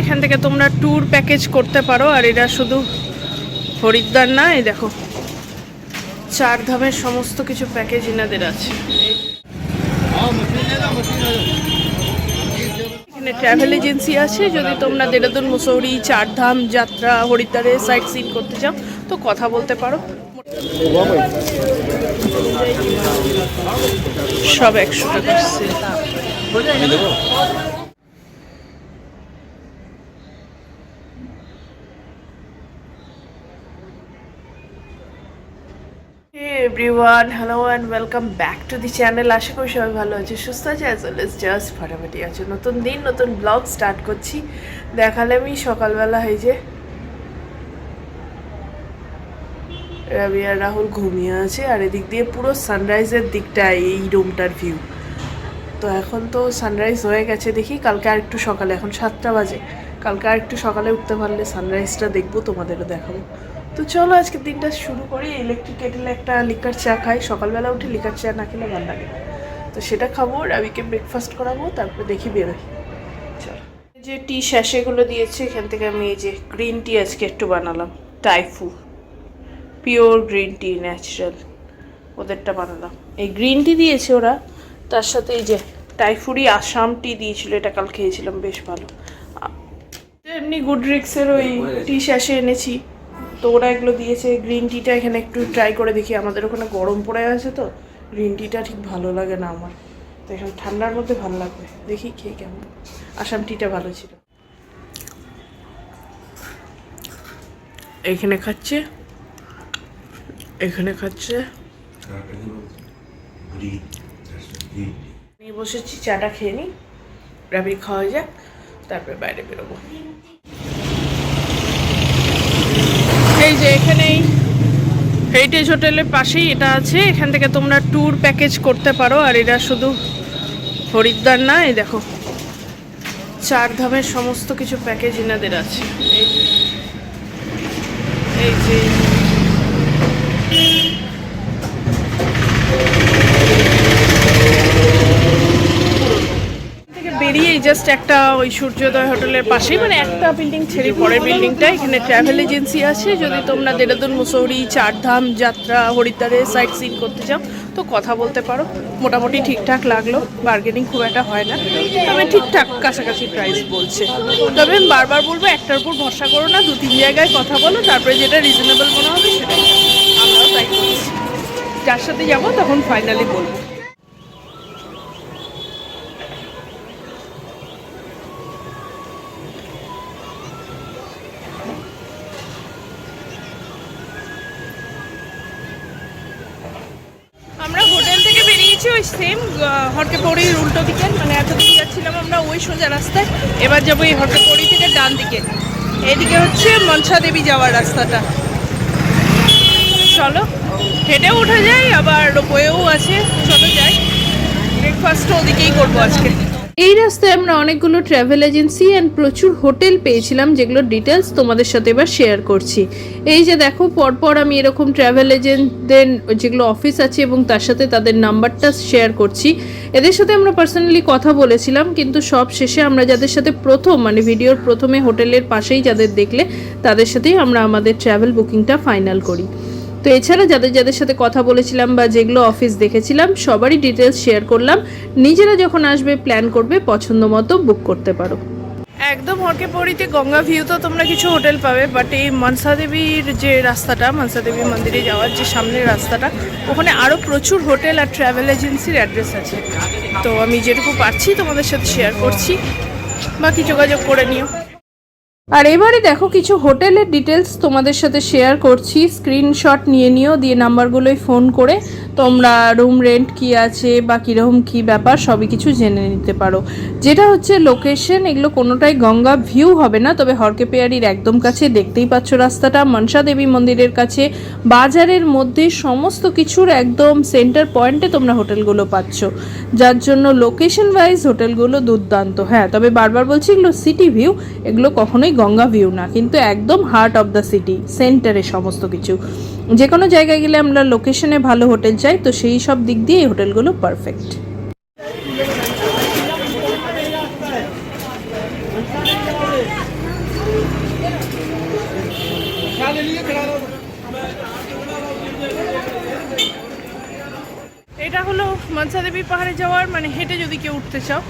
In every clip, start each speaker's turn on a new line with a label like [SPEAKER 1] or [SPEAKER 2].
[SPEAKER 1] এখান থেকে তোমরা ট্যুর প্যাকেজ করতে পারো, আর এটা শুধু হরিদ্বার না, এই দেখো চার ধামের সমস্ত কিছু প্যাকেজ এনাদের আছে। এখানে ট্রাভেল এজেন্সি আছে, যদি তোমরা দেরাদুন, মুসৌরি, চারধাম যাত্রা, হরিদ্বারে সাইট সিন করতে চাও, তো কথা বলতে পারো। সব একশো টাকা everyone hello and welcome back to the channel আশা করি সবাই ভালো আছে, সুস্থ আছে অ্যাজ ওয়েল এস জাস্ট ফাটাফাটি আছে। নতুন দিন, নতুন ব্লগ স্টার্ট করছি। দেখালে আমি সকালবেলা এই যে রবি আর রাহুল ঘুমিয়ে আছে, আর এদিক দিয়ে পুরো সানরাইজের দিকটা, এই রুমটার ভিউ তো এখন তো সানরাইজ হয়ে গেছে দেখি, কালকে আর একটু সকালে, এখন সাতটা বাজে। কালকে আর একটু সকালে উঠতে পারলে সানরাইজটা দেখব, তোমাদেরও দেখাবো। তো চলো আজকে দিনটা শুরু করি। ইলেকট্রিক কেটেলে একটা লিকার চা খাই। সকালবেলা উঠে লিকার চা না খেলে ভালো লাগে তো সেটা খাব রবিকে ব্রেকফাস্ট করাবো তারপরে দেখি বেরোই। চলো। এই যে টি স্যাশেগুলো দিয়েছে এখান থেকে আমি এই যে গ্রিন টি আজকে একটু বানালাম। Typhoo pure green tea natural ওদেরটা বানালাম। এই গ্রিন টি দিয়েছে ওরা তার সাথে এই যে টাইফুরি আসাম টি দিয়েছিল এটা কাল খেয়েছিলাম বেশ ভালো। এমনি গুড রিক্সের ওই টি শ্যাশে এনেছি। তো ওরা এগুলো দিয়েছে গ্রিন টিটা এখানে একটু ট্রাই করে দেখি, আমাদের ওখানে গরম পড়ে আছে তো গ্রিন টিটা ঠিক ভালো লাগে না আমার। তো এখন ঠান্ডার মধ্যে ভালো লাগবে, দেখি খেয়ে কেমন। আসাম টিটা ভালো ছিল। এখানে খাচ্ছে এখানে খাচ্ছে। বসেছি চাটা খেয়ে নিই রাবি খাওয়া যাক, তারপরে বাইরে বেরোবো। এই যে এখানেই হেরিটেজ হোটেলের পাশেই এটা আছে। এখান থেকে তোমরা ট্যুর প্যাকেজ করতে পারো। আর এটা শুধু হরিদ্বার না, এই দেখো চার ধামের সমস্ত কিছু প্যাকেজ এনাদের আছে। এই যে এই যে থেকে বেরিয়েই জাস্ট একটা ওই সূর্যোদয় হোটেলের পাশেই মানে একটা বিল্ডিং ছেড়ে পরের বিল্ডিংটা এখানে ট্রাভেল এজেন্সি আছে। যদি তোমরা দেরাদুন, মুসৌরি, চারধাম যাত্রা, হরিদ্বারে সাইট সিন করতে চাও, তো কথা বলতে পারো। মোটামুটি ঠিকঠাক লাগল বার্গেনিং খুব একটা হয় না। তবে ঠিকঠাক কাছাকাছি প্রাইস বলছে। তবে আমি বারবার বলব, একটার উপর ভরসা করো না, দু তিন জায়গায় কথা বলো, তারপরে যেটা রিজনেবল মনে হবে সেটাই। আমরাও তাই যার সাথে যাব, তখন ফাইনালি বলব। হরকেপৌড়ির উল্টো দিকে মানে এতদিন যাচ্ছিলাম আমরা ওই সোজা রাস্তায়। এবার যাব এই হটকে পড়ি থেকে ডান দিকে। এদিকে হচ্ছে মনসা দেবী যাওয়ার রাস্তাটা। চলো হেঁটেও উঠে যাই, আবার বয়েও আছে। চলো যাই। ব্রেকফাস্টও ওদিকেই করব আজকে। এই রাস্তায় আমরা অনেকগুলো ট্রাভেল এজেন্সি অ্যান্ড প্রচুর হোটেল পেয়েছিলাম, যেগুলোর ডিটেলস তোমাদের সাথে এবার শেয়ার করছি। এই যে দেখো, পরপর আমি এরকম ট্রাভেল এজেন্টদের যেগুলো অফিস আছে এবং তার সাথে তাদের নাম্বারটা শেয়ার করছি। এদের সাথে আমরা পার্সোনালি কথা বলেছিলাম, কিন্তু সব শেষে আমরা যাদের সাথে প্রথম মানে ভিডিওর প্রথমে হোটেলের পাশেই যাদের দেখলে, তাদের সাথেই আমরা আমাদের ট্রাভেল বুকিংটা ফাইনাল করি। তো এছাড়া যাদের যাদের সাথে কথা বলেছিলাম বা যেগুলো অফিস দেখেছিলাম, সবারই ডিটেলস শেয়ার করলাম। নিজেরা যখন আসবে প্ল্যান করবে, পছন্দ মতো বুক করতে পারো। একদম হরকেপৌড়িতে গঙ্গা ভিউ তো তোমরা কিছু হোটেল পাবে বাট এই মনসা দেবীর যে রাস্তাটা, মনসা দেবী মন্দিরে যাওয়ার যে সামনের রাস্তাটা, ওখানে আরও প্রচুর হোটেল আর ট্রাভেল এজেন্সির অ্যাড্রেস আছে। তো আমি যেটুকু পারছি, তোমাদের সাথে শেয়ার করছি। বাকি যোগাযোগ করে নিও। আর এবারে দেখো, কিছু হোটেলের ডিটেলস তোমাদের সাথে শেয়ার করছি। স্ক্রিনশট নিয়ে নিও, দিয়ে নাম্বারগুলোই ফোন করে তোমরা রুম রেন্ট কি আছে বা কীরকম কী ব্যাপার সবই কিছু জেনে নিতে পারো। যেটা হচ্ছে লোকেশন এগুলো কোনোটাই গঙ্গা ভিউ হবে না, তবে হরকে পেয়ারির একদম কাছে দেখতেই পাচ্ছ রাস্তাটা, মনসা দেবী মন্দিরের কাছে। বাজারের মধ্যে সমস্ত কিছুর একদম সেন্টার পয়েন্টে তোমরা হোটেলগুলো পাচ্ছ। যার জন্য লোকেশন ওয়াইজ হোটেলগুলো দুর্দান্ত। হ্যাঁ তবে বারবার বলছি, এগুলো সিটি ভিউ এগুলো কখনোই গঙ্গা ভিউ না, কিন্তু একদম হার্ট অফ দ্য সিটি সেন্টারে সমস্ত কিছু। যে কোনো জায়গায় গেলে আমরা লোকেশনে ভালো হোটেল চাই, তো সেই সব দিক দিয়ে এই হোটেলগুলো পারফেক্ট এটা হলো মনসা দেবী পাহাড়ে যাওয়ার মানে হেঁটে যদি কেউ উঠতে চাও।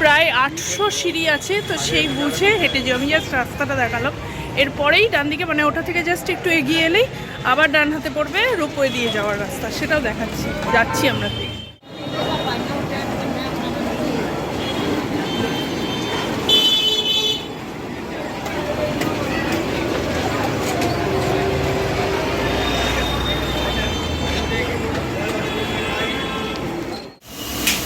[SPEAKER 1] প্রায় আটশো সিঁড়ি আছে, তো সেই বুঝে হেঁটে যাও। আমি জাস্ট রাস্তাটা দেখালাম। এরপরেই ডান দিকে মানে ওটা থেকে জাস্ট একটু এগিয়ে এলেই আবার ডান হাতে পড়বে রোপওয়ে দিয়ে যাওয়ার রাস্তা। সেটাও দেখাচ্ছি। যাচ্ছি আমরা। ঠিক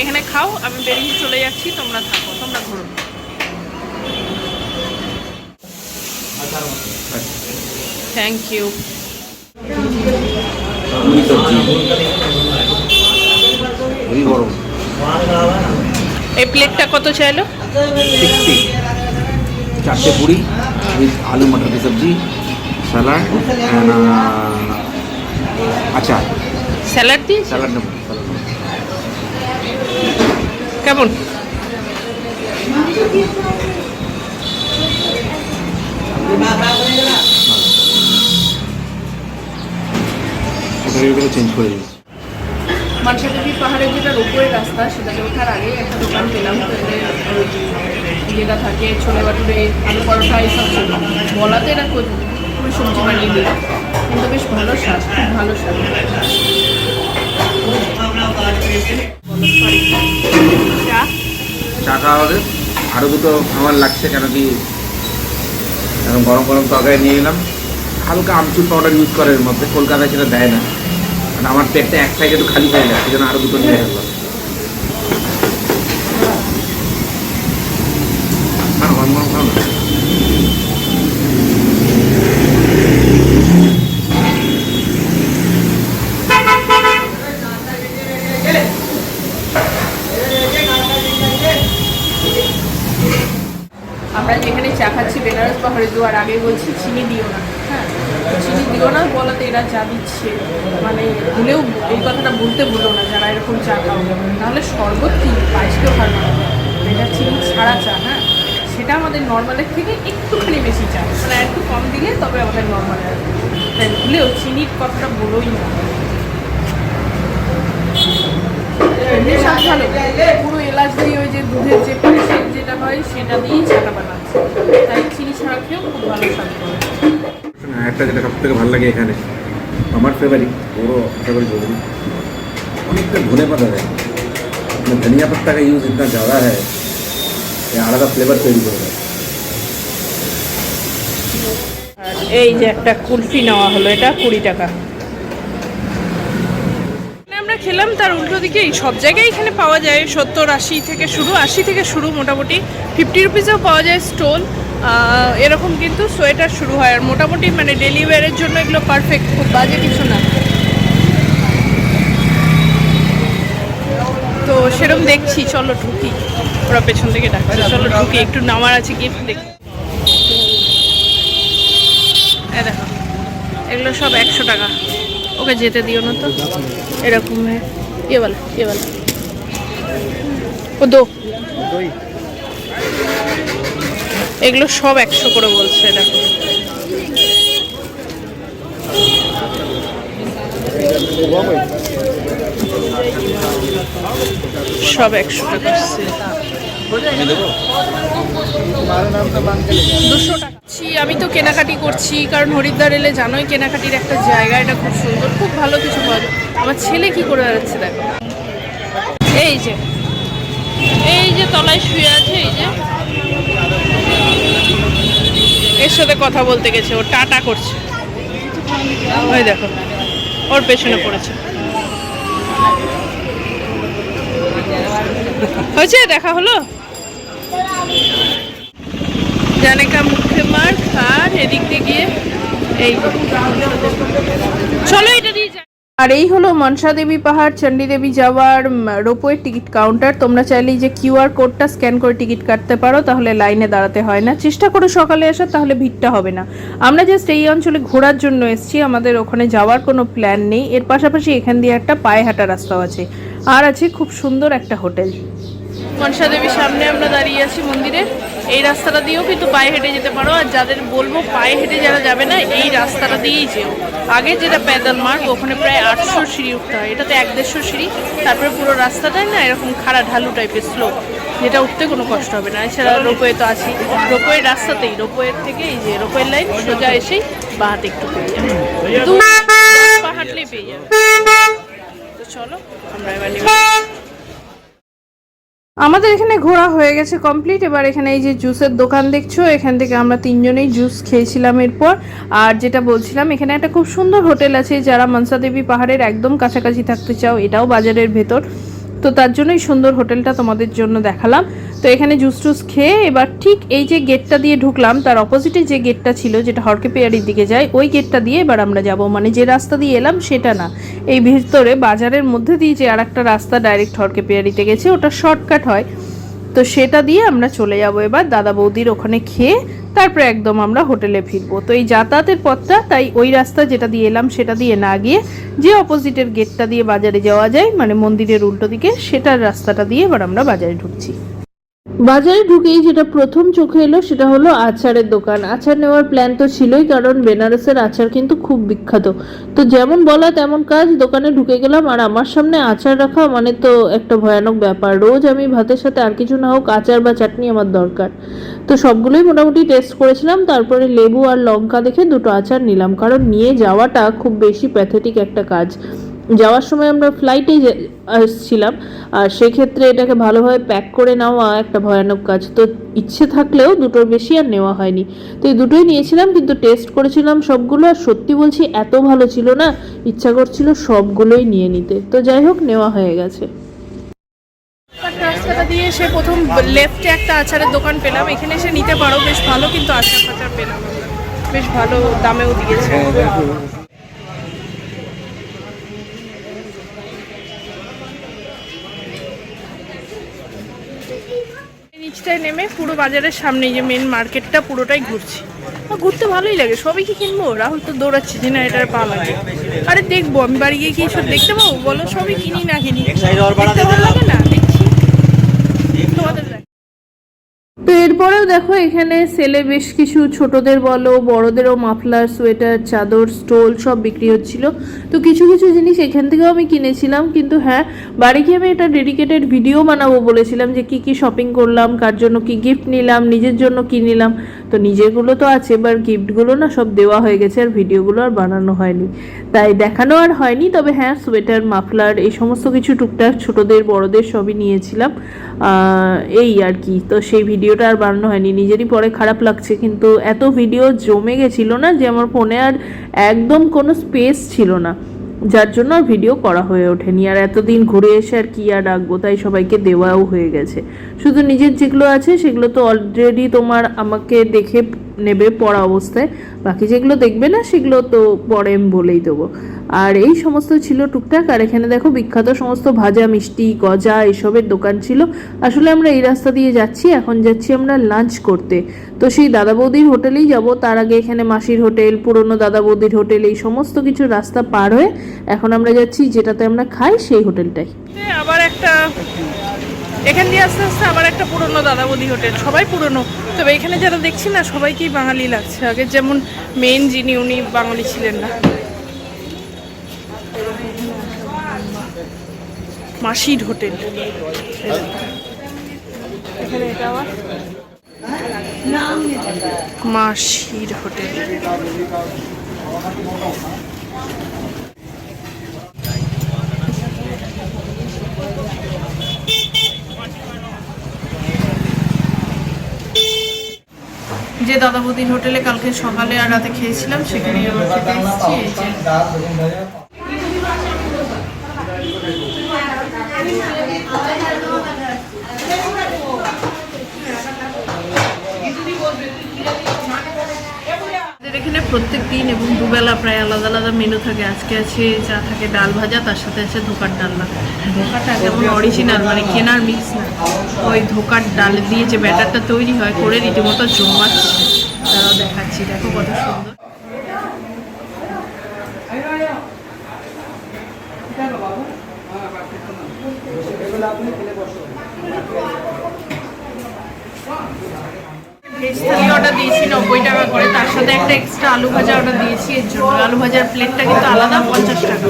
[SPEAKER 1] এখানে খাও আমি বেরিয়ে চলে যাচ্ছি তোমরা থাকো তোমরা ঘুরো। থ্যাংক ইউ এই প্লেটটা কত চাইলো?
[SPEAKER 2] চারটে পুরি আলু মটর কি সবজি স্যালাড আচার।
[SPEAKER 1] স্যালাড দিয়ে?
[SPEAKER 2] স্যালাড
[SPEAKER 1] কেমন?
[SPEAKER 2] ওটা চেঞ্জ করে দিয়েছি
[SPEAKER 1] মানসাদেবী পাহাড়ের যেটা রোপওয়ে রাস্তা সেটাতে ওঠার আগে একটা দোকান পেলাম যেটা থাকে ছোলে বাটুরে আলু পরোটা এইসব ছিল। বলাতে এরা কো- পুরো সবজি বানিয়ে দিল কিন্তু বেশ ভালো স্বাদ খুব ভালো স্বাদ। চা
[SPEAKER 2] খাওয়া হবে। আরও দুটো আমার লাগছে, কেন কি? এখন গরম গরম তরকারি নিয়ে এলাম। হালকা আমচুর পাউডার ইউজ করে মধ্যে, কলকাতায় সেটা দেয় না। আমার পেটটা এক সাইডে একটু খালি হয়ে যায়, সেজন্য আরও দুটো নিয়ে রাখলাম আর গরম গরম খাও না
[SPEAKER 1] আমরা যেখানে চা খাচ্ছি বা আগে বলছি, চিনি দিও না। হ্যাঁ চিনি দিও না, বলাতে এরা চা দিচ্ছে মানে ভুলেও এই কথাটা বলতে ভুলো না যারা এরকম চা খাও। নাহলে শরবত কি? পায়েসকেও ভালো না। এটা চিনি ছাড়া চা হ্যাঁ? সেটা আমাদের নর্মালের থেকে একটুখানি বেশি চা। মানে একটু কম দিলে তবে আমাদের নর্মাল। তাই ভুলেও চিনির কথাটা বলোই না। এমনি ভালো। পুরো এলাচ দিয়ে ওই যে দুধের যে পায়েসের যেটা হয়, সেটা দিয়েই চাটা বানাচ্ছে তাই চিনি ছাড়া খেয়েও খুব ভালো স্বাদ করে
[SPEAKER 2] শোনো, একটা যেটা সব থেকে ভালো লাগে এখানে আমার ফেভারিট ওরও আশা করি জরুরি অনেকটা ধনে পাতা দেয় মানে ধনিয়া पत्ता का यूज़ इतना ज़्यादा है ये আলাদা ফ্লেভার তৈরি করে দেয়
[SPEAKER 1] আর এই যে একটা কুলফি নেওয়া হলো এটা কুড়ি টাকা আমরা খেলাম তার উল্টো দিকে এই সব জায়গায় এখানে পাওয়া যায় সত্তর আশি থেকে শুরু, আশি থেকে শুরু মোটামুটি। ফিফটি রুপিসেও পাওয়া যায় স্টোল এরকম কিন্তু সোয়েটার শুরু হয়। আর মোটামুটি মানে ডেলি ওয়ারের জন্য এগুলো পারফেক্ট খুব বাজে কিছু না। তো সেরকম দেখছি, চলো ঢুকি। ওরা পেছন থেকে ডাকছে, চলো ঢুকি, একটু নামার আছে গিফট দেখি। দেখো, এগুলো সব একশো টাকা। ওকে যেতে দিও না তো। এরকম ইয়ে ইয়ে ও দো। এগুলো সব একশো করে বলছে, দেখো। সব একশো টাকা। দুশো টাকা আমি তো কেনাকাটি করছি, কারণ হরিদ্বার এলে জানোই কেনাকাটির একটা জায়গা, এটা খুব সুন্দর, খুব ভালো কিছু পাওয়া যায়। আমার ছেলে কি করে যাচ্ছে দেখো। এই যে এই যে তলায় শুয়ে আছে, এই যে। এর সাথে কথা বলতে গেছে, ও টাটা করছে। ওই দেখো, ওর পেছনে পড়েছে। হয়েছে, দেখা হলো? জানেকা মুখে মার আর গিয়ে এই। চলো এটা দিয়ে যাই। আর এই হলো মনসা দেবী পাহাড়, চণ্ডী দেবী যাওয়ার রোপওয়ে টিকিট কাউন্টার। তোমরা চাইলে যে কিউআর কোডটা স্ক্যান করে টিকিট কাটতে পারো, তাহলে লাইনে দাঁড়াতে হয় না। চেষ্টা করো সকালে আসার, তাহলে ভিড়টা হবে না। আমরা জাস্ট এই অঞ্চলে ঘোরার জন্য এসেছি, আমাদের ওখানে যাওয়ার কোনো প্ল্যান নেই। এর পাশাপাশি এখান দিয়ে একটা পায়ে হাঁটা রাস্তাও আছে। আর আছে খুব সুন্দর একটা হোটেল। মনসা দেবীর সামনে আমরা দাঁড়িয়ে আছি মন্দিরে। এই রাস্তাটা দিয়েও কিন্তু পায়ে হেঁটে যেতে পারো। আর যাদের বলব পায়ে হেঁটে যারা যাবে না, এই রাস্তাটা দিয়েই যেও। আগে যেটা প্যাদাল মার্গ, ওখানে প্রায় আটশো সিঁড়ি উঠতে হয়। এটাতে এক দেড়শো সিঁড়ি। তারপরে পুরো রাস্তাটাই না এরকম খাড়া ঢালু টাইপের স্লো যেটা উঠতে কোনো কষ্ট হবে না। এছাড়া রোপওয়ে তো আছি রোপওয়ের রাস্তাতেই, রোপওয়ের থেকে এই যে রোপওয়ের লাইন সোজা এসেই বা হাতে একটু পেয়ে যাবে। দু পা হাঁটলেই পেয়ে যাবে। তো চলো, আমরা এবার আমাদের এখানে ঘোরা হয়ে গেছে কমপ্লিট এবার এখানে এই যে জুসের দোকান দেখছ, এখান থেকে আমরা তিনজনেই জুস খেয়েছিলাম এরপর। আর যেটা বলছিলাম, এখানে একটা খুব সুন্দর হোটেল আছে যারা মনসা দেবী পাহাড়ের একদম কাছাকাছি থাকতে চাও, এটাও বাজারের ভেতর। তো তার জন্যই সুন্দর হোটেলটা তোমাদের জন্য দেখালাম। তো এখানে জুস টুস খেয়ে এবার ঠিক এই যে গেটটা দিয়ে ঢুকলাম, তার অপোজিটে যে গেটটা ছিল যেটা হরকে পেয়ারির দিকে যায়, ওই গেটটা দিয়ে এবার আমরা যাব। মানে যে রাস্তা দিয়ে এলাম সেটা না। এই ভিতরে বাজারের মধ্যে দিয়ে যে আর একটা রাস্তা ডাইরেক্ট হরকে পেয়ারিতে গেছে, ওটা শর্টকাট হয়। তো সেটা দিয়ে আমরা চলে যাব এবার দাদা বৌদির ওখানে খেয়ে, তারপরে একদম আমরা হোটেলে ফিরবো। তো এই যাতায়াতের পথটা, তাই ওই রাস্তা যেটা দিয়ে এলাম সেটা দিয়ে না গিয়ে যে অপোজিটের গেটটা দিয়ে বাজারে যাওয়া যায় মানে মন্দিরের উল্টো দিকে, সেটার রাস্তাটা দিয়ে এবার আমরা বাজারে ঢুকছি। বাজারে ঢুকেই যেটা প্রথম চোখে এলো সেটা হলো আচারের দোকান। আচার নেওয়ার প্ল্যান তো ছিলই, কারণ বেনারসের আচার কিন্তু খুব বিখ্যাত। তো যেমন বলা তেমন কাজ, দোকানে ঢুকে গেলাম আর আমার সামনে আচার রাখা মানে তো একটা ভয়ানক ব্যাপার। রোজ আমি ভাতের সাথে আর কিছু না হোক আচার বা চাটনি আমার দরকার। তো সবগুলোই মোটামুটি টেস্ট করেছিলাম, তারপরে লেবু আর লঙ্কা দেখে দুটো আচার নিলাম। কারণ নিয়ে যাওয়াটা খুব বেশি প্যাথেটিক একটা কাজ। যাওয়ার সময় আমরা ফ্লাইটে আসছিলাম আর সেক্ষেত্রে এটাকে ভালোভাবে প্যাক করে নেওয়া একটা ভয়ানক কাজ। তো ইচ্ছে থাকলেও দুটোর বেশি আর নেওয়া হয়নি। তো এই দুটোই নিয়েছিলাম কিন্তু টেস্ট করেছিলাম সবগুলো আর সত্যি বলছি এত ভালো ছিল না ইচ্ছা করছিল সবগুলোই নিয়ে নিতে। তো যাই হোক নেওয়া হয়ে গেছে। রাস্তাটা দিয়ে এসে প্রথম লেফটে একটা আচারের দোকান পেলাম। এখানে এসে নিতে পারো বেশ ভালো কিন্তু আচার ফাচার পেলাম বেশ ভালো দামেও দিয়েছে। নিচটায় নেমে পুরো বাজারের সামনে যে মেন মার্কেটটা পুরোটাই ঘুরছি। ঘুরতে ভালোই লাগে সবই কি কিনবো? রাহুল তো দৌড়াচ্ছি যে না এটার পা লাগে। আরে দেখব আমি বাড়ি গিয়ে কি সব দেখতে পাবো? বলো সবই কিনি না কিনি। দেখতে ভালো লাগে না? দেখছি। তোমাদের তো এরপরেও দেখো এখানে সেলে বেশ কিছু ছোটদের বলো, বড়দেরও মাফলার, সোয়েটার, চাদর, স্টোল সব বিক্রি হচ্ছিল। তো কিছু কিছু জিনিস এখান থেকেও আমি কিনেছিলাম, কিন্তু হ্যাঁ বাড়ি গিয়ে আমি একটা ডেডিকেটেড ভিডিও বানাবো বলেছিলাম যে কি কি শপিং করলাম, কার জন্য কি গিফট নিলাম, নিজের জন্য কি নিলাম। তো নিজেরগুলো তো আছে এবার গিফটগুলো না সব দেওয়া হয়ে গেছে আর ভিডিওগুলো আর বানানো হয়নি। তাই দেখানো আর হয়নি, তবে হ্যাঁ সোয়েটার, মাফলার এই সমস্ত কিছু টুকটাক ছোটদের, বড়দের সবই নিয়েছিলাম। এই আর কি, তো সেই ভিডিওটা আর বানানো হয়নি। নিজেরই পরে খারাপ লাগছে, কিন্তু এত ভিডিও জমে গেছিল না যে আমার ফোনে আর একদম কোনো স্পেস ছিল না। যার জন্য ভিডিও করা হয়ে ওঠেনি। আর এতদিন ঘুরে এসে আর কি আর রাখব, তাই সবাইকে দেওয়াও হয়ে গেছে। শুধু নিজের যেগুলো আছে, সেগুলো তো অলরেডি তোমার আমাকে দেখে নেবে পড়া অবস্থায়। বাকি যেগুলো দেখবে না, সেগুলো তো পরে আমি বলেই দেবো। আর এই সমস্ত ছিল টুকটাক, আর এখানে দেখো বিখ্যাত সমস্ত ভাজা, মিষ্টি, গজা এসবের দোকান ছিল। আসলে আমরা এই রাস্তা দিয়ে যাচ্ছি, এখন যাচ্ছি আমরা লাঞ্চ করতে। তো সেই দাদা বৌদির হোটেলেই যাব, তার আগে এখানে মাসির হোটেল, পুরনো দাদা বৌদির হোটেল, এই সমস্ত কিছু রাস্তা পার হয়ে এখন আমরা যাচ্ছি যেটাতে আমরা খাই সেই হোটেলটাই। আবার একটা, এখান দিয়ে আস্তে আস্তে আবার একটা পুরনো দাদা বৌদি হোটেল, সবাই পুরনো। তবে এখানে যারা দেখছি না, সবাইকেই বাঙালি লাগছে। আগে যেমন মেন যিনি, উনি বাঙালি ছিলেন না। মাসির হোটেল মাসির হোটেল যে দাদা বৌদির হোটেলে কালকে সকালে আর রাতে খেয়েছিলাম সেখানে এসেছি এই যে আমাদের এখানে প্রত্যেক দিন এবং দুবেলা প্রায় আলাদা আলাদা মেনু থাকে। আজকে আছে যা থাকে ডাল ভাজা, তার সাথে আছে ধোকার ডালনা ধোকাটা যেমন অরিজিনাল মানে কেনার মিক্স না। ওই ধোকার ডাল দিয়ে যে ব্যাটারটা তৈরি হয়, করে রীতিমতো জমাচ্ছে। তারাও দেখাচ্ছি, দেখো কত সুন্দর।
[SPEAKER 3] আপনি খেলে বসো
[SPEAKER 1] দিয়েছি নব্বই টাকা করে। তার সাথে একটা এক্সট্রা আলু ভাজা অর্ডার দিয়েছি এর জন্য। আলু ভাজার প্লেটটা কিন্তু আলাদা পঞ্চাশ টাকা।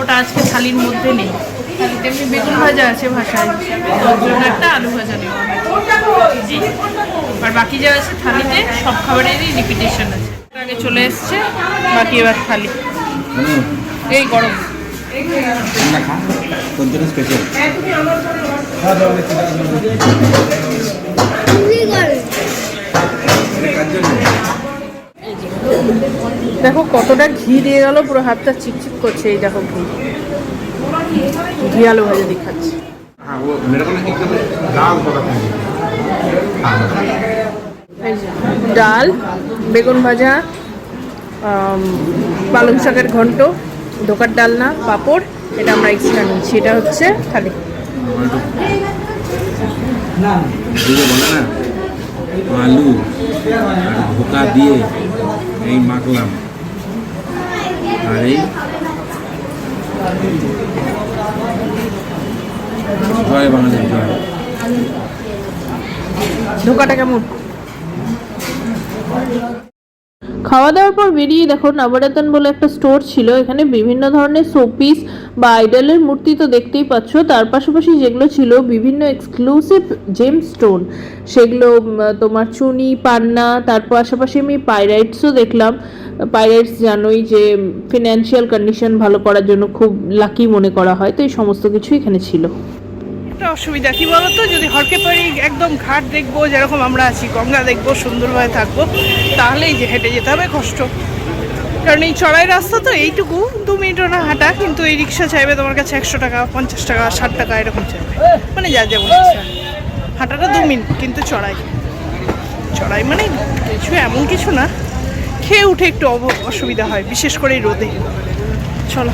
[SPEAKER 1] ওটা আজকে থালির মধ্যে নেই। থালিতে এমনি বেগুন ভাজা আছে ভাষা হিসাবে জন্য একটা আলু ভাজা নেওয়া। এই। আর বাকি যা আছে থালিতে সব খাবারেরই রিপিটেশন আছে। আগে চলে এসছে বাকি এবার থালি। এই গরম।
[SPEAKER 2] তোর জন্য স্পেশাল
[SPEAKER 1] দেখো কতটা ঘি দিয়ে গেল পুরো হাতটা চিকচিক করছে এই দেখো ঘি। ঘি আলু ভাজা দেখাচ্ছি। ডাল বেগুন ভাজা পালং শাকের ঘন্ট ধোকার ডালনা পাঁপড় এটা আমরা এক্সট্রা নিচ্ছি। এটা হচ্ছে
[SPEAKER 2] খালি না? আলু আর ধোকা দিয়ে এই মাখলাম। আর এই জয় বাংলাদেশ জয়।
[SPEAKER 1] ধোকাটা কেমন? খাওয়া দাওয়ার পর বেরিয়ে দেখো নবরতন বলে একটা স্টোর ছিল। এখানে বিভিন্ন ধরনের শোপিস বা আইডলের মূর্তি তো দেখতেই পাচ্ছ। তার পাশাপাশি যেগুলো ছিল বিভিন্ন এক্সক্লুসিভ জেম স্টোন সেগুলো তোমার চুনি, পান্না, তার পাশাপাশি আমি পাইরাইটসও দেখলাম। পাইরাইটস জানোই যে ফিনান্সিয়াল কন্ডিশন ভালো করার জন্য খুব লাকি মনে করা হয়। তো এই সমস্ত কিছু এখানে ছিল। একটা অসুবিধা কি বলতো? যদি হরকে পারি একদম ঘাট দেখব, যেরকম আমরা আছি, গঙ্গা দেখব সুন্দরভাবে থাকব তাহলেই যে হেঁটে যেতে হবে, কষ্ট। কারণ এই চড়াই রাস্তা তো এইটুকু, দু মিনিটও না হাঁটা, কিন্তু এই রিক্সা চাইবে তোমার কাছে একশো টাকা, পঞ্চাশ টাকা, ষাট টাকা, এরকম চাইবে। মানে যা যেমন ইচ্ছা হাঁটাটা দু মিনিট, কিন্তু চড়াই। চড়াই মানে কিছু এমন কিছু না। খেয়ে উঠে একটু অসুবিধা হয়, বিশেষ করে রোদে। চলো।